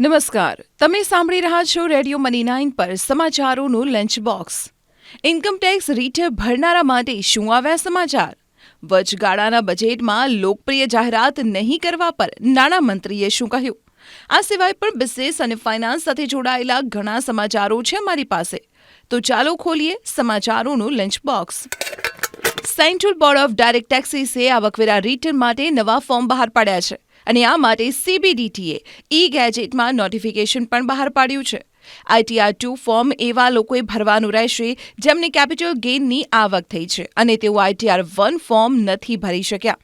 નમસ્કાર. તમે સાંભળી રહ્યા છો રેડિયો મની નાઇન પર સમાચારોનું lunch box income tax return ભરનારા માટે શું આવ્યા સમાચાર? વચગાળાના બજેટમાં લોકપ્રિય જાહેરાત નહીં કરવા પર નાણામંત્રીએ શું કહ્યું? આ સિવાય પણ બિઝનેસ અને ફાઇનાન્સ સાથે જોડાયેલા ઘણા સમાચારો છે મારી પાસે. તો ચાલો ખોલીએ સમાચારોનું lunch box central board of direct ટેક્સીસે આવકવેરા રિટર્ન માટે નવા ફોર્મ બહાર પાડ્યા છે. અને આ માટે સીબીડીટીએ ઈ ગેજેટમાં નોટિફિકેશન પણ બહાર પાડ્યું છે. આઈટીઆર ટુ ફોર્મ એવા લોકોએ ભરવાનું રહેશે જેમને કેપિટલ ગેઇનની આવક થઈ છે અને તેઓ આઈટીઆર વન ફોર્મ નથી ભરી શક્યા.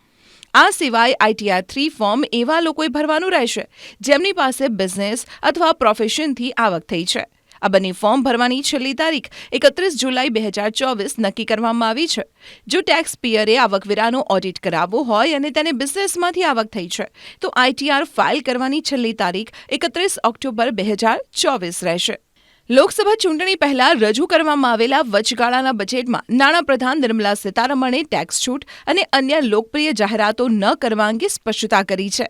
આ સિવાય આઈટીઆર થ્રી ફોર્મ એવા લોકોએ ભરવાનું રહેશે જેમની પાસે બિઝનેસ અથવા પ્રોફેશનથી આવક થઈ છે. આ બંને ફોર્મ ભરવાની છેલ્લી તારીખ, એકત્રીસ જુલાઈ બે હજાર ચોવીસ નક્કી કરવામાં આવી છે. જો ટેક્સ પિયરે આવકવેરાનો ઓડિટ કરાવવો હોય અને તેને બિઝનેસમાંથી આવક થઈ છે, તો આઈટીઆર ફાઇલ કરવાની છેલ્લી તારીખ, એકત્રીસ ઓક્ટોબર બે હજાર ચોવીસ રહેશે. લોકસભા ચૂંટણી પહેલા રજૂ કરવામાં આવેલા વચગાળાના બજેટમાં નાણાપ્રધાન નિર્મલા સીતારમણે ટેક્સ છૂટ અને અન્ય લોકપ્રિય જાહેરાતો ન કરવા અંગે સ્પષ્ટતા કરી છે.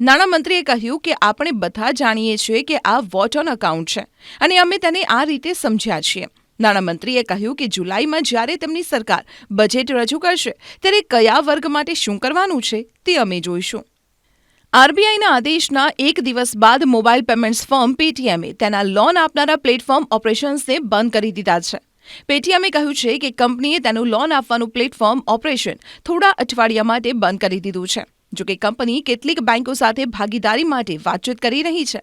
નાણામંત્રીએ કહ્યું કે આપણે બધા જાણીએ છીએ કે આ વોટ ઓન અકાઉન્ટ છે અને અમે તેને આ રીતે સમજ્યા છીએ. નાણામંત્રીએ કહ્યું કે જુલાઈમાં જ્યારે તેમની સરકાર બજેટ રજૂ કરશે, ત્યારે કયા વર્ગ માટે શું કરવાનું છે તે અમે જોઈશું. આરબીઆઈના આદેશના એક દિવસ બાદ મોબાઈલ પેમેન્ટ્સ ફર્મ પેટીએમે તેના લોન આપનારા પ્લેટફોર્મ ઓપરેશન્સને બંધ કરી દીધા છે. પેટીએમે કહ્યું છે કે કંપનીએ તેનું લોન આપવાનું પ્લેટફોર્મ ઓપરેશન થોડા અઠવાડિયા માટે બંધ કરી દીધું છે. જોકે કંપની કેટલીક બેંકો સાથે ભાગીદારી માટે વાતચીત કરી રહી છે.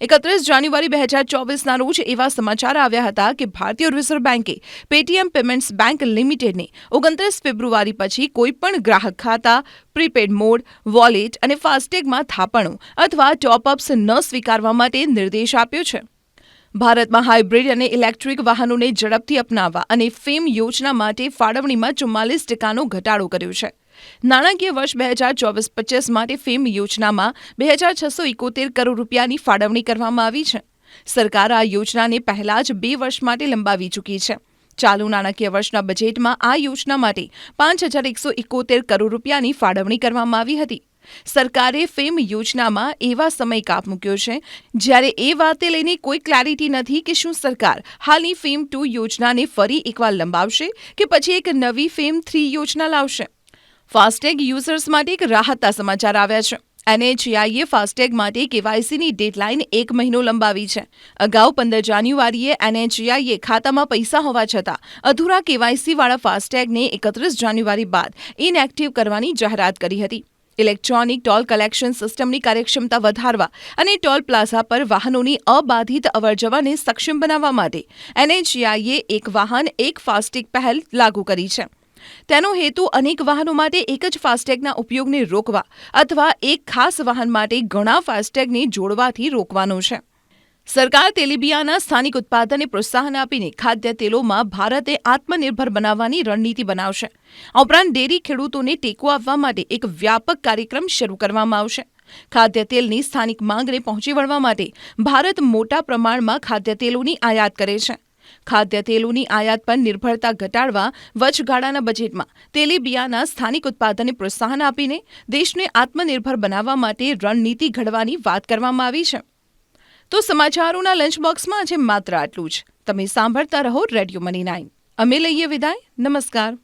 એકત્રીસ જાન્યુઆરી બે હજાર ચોવીસના રોજ એવા સમાચાર આવ્યા હતા કે ભારતીય રિઝર્વ બેંકે પેટીએમ પેમેન્ટ્સ બેંક લિમિટેડને ઓગણત્રીસ ફેબ્રુઆરી પછી કોઈપણ ગ્રાહક ખાતા, પ્રીપેડ મોડ, વોલેટ અને ફાસ્ટેગમાં થાપણો અથવા ટોપઅપ્સ ન સ્વીકારવા માટે નિર્દેશ આપ્યો છે. ભારતમાં હાઇબ્રિડ અને ઇલેક્ટ્રિક વાહનોને ઝડપથી અપનાવવા અને ફેમ યોજના માટે ફાળવણીમાં ચુમ્માલીસ ટકાનો ઘટાડો કર્યો છે. નાણાકીય વર્ષ બે હજાર ચોવીસ પચીસ માટે ફેમ યોજનામાં બે હજાર છસો એકોતેર કરોડ રૂપિયાની ફાળવણી કરવામાં આવી છે. સરકાર આ યોજનાને પહેલા જ બે વર્ષ માટે લંબાવી ચૂકી છે. ચાલુ નાણાકીય વર્ષના બજેટમાં આ યોજના માટે પાંચ હજાર એકસો એકોતેર કરોડ રૂપિયાની ફાળવણી કરવામાં આવી હતી. સરકારે ફેમ યોજનામાં એવા સમય કાપ મૂક્યો છે, જ્યારે એ વાતે લઈને કોઈ ક્લેરિટી નથી કે શું સરકાર હાલની ફેમ ટુ યોજનાને ફરી એકવાર લંબાવશે કે પછી એક નવી ફેમ થ્રી યોજના લાવશે. ફાસ્ટેગ યુઝર્સ માટે એક રાહતના સમાચાર આવ્યા છે. એનએચઆઈએ ફાસ્ટેગ માટે કેવાયસીની ડેડલાઇન એક મહિનો લંબાવી છે. અગાઉ પંદર જાન્યુઆરીએ એનએચઆઈએ ખાતામાં પૈસા હોવા છતાં અધૂરા કેવાયસીવાળા ફાસ્ટેગને એકત્રીસ જાન્યુઆરી બાદ ઇનએક્ટિવ કરવાની જાહેરાત કરી હતી. ઇલેક્ટ્રોનિક ટોલ કલેક્શન સિસ્ટમની કાર્યક્ષમતા વધારવા અને ટોલ પ્લાઝા પર વાહનોની અબાધિત અવરજવરને સક્ષમ બનાવવા માટે એનએચઆઈએ એક વાહન, એક ફાસ્ટેગ પહેલ લાગુ કરી છે. તેનો હેતુ અનેક વાહનો માટે એક જ ફાસ્ટેગના ઉપયોગને રોકવા અથવા એક ખાસ વાહન માટે ઘણા ફાસ્ટેગને જોડવાથી રોકવાનો છે. સરકાર તેલીબિયાના સ્થાનિક ઉત્પાદનને પ્રોત્સાહન આપીને ખાદ્ય તેલોમાં ભારતે આત્મનિર્ભર બનાવવાની રણનીતિ બનાવશે. આ ઉપરાંત ડેરી ખેડૂતોને ટેકો આપવા માટે એક વ્યાપક કાર્યક્રમ શરૂ કરવામાં આવશે. ખાદ્ય તેલની સ્થાનિક માંગને પહોંચી વળવા માટે ભારત મોટા પ્રમાણમાં ખાદ્ય તેલોની આયાત કરે છે. ખાદ્ય તેલોની આયાત પર નિર્ભરતા ઘટાડવા વચગાળાના બજેટમાં તેલીબિયાના સ્થાનિક ઉત્પાદનને પ્રોત્સાહન આપીને દેશને આત્મનિર્ભર બનાવવા માટે રણનીતિ ઘડવાની વાત કરવામાં આવી છે. તો સમાચારોના લંચબોક્સમાં આજે માત્ર આટલું જ. તમે સાંભળતા રહો રેડિયો મની નાઇન. અમે લઈએ વિદાય. નમસ્કાર.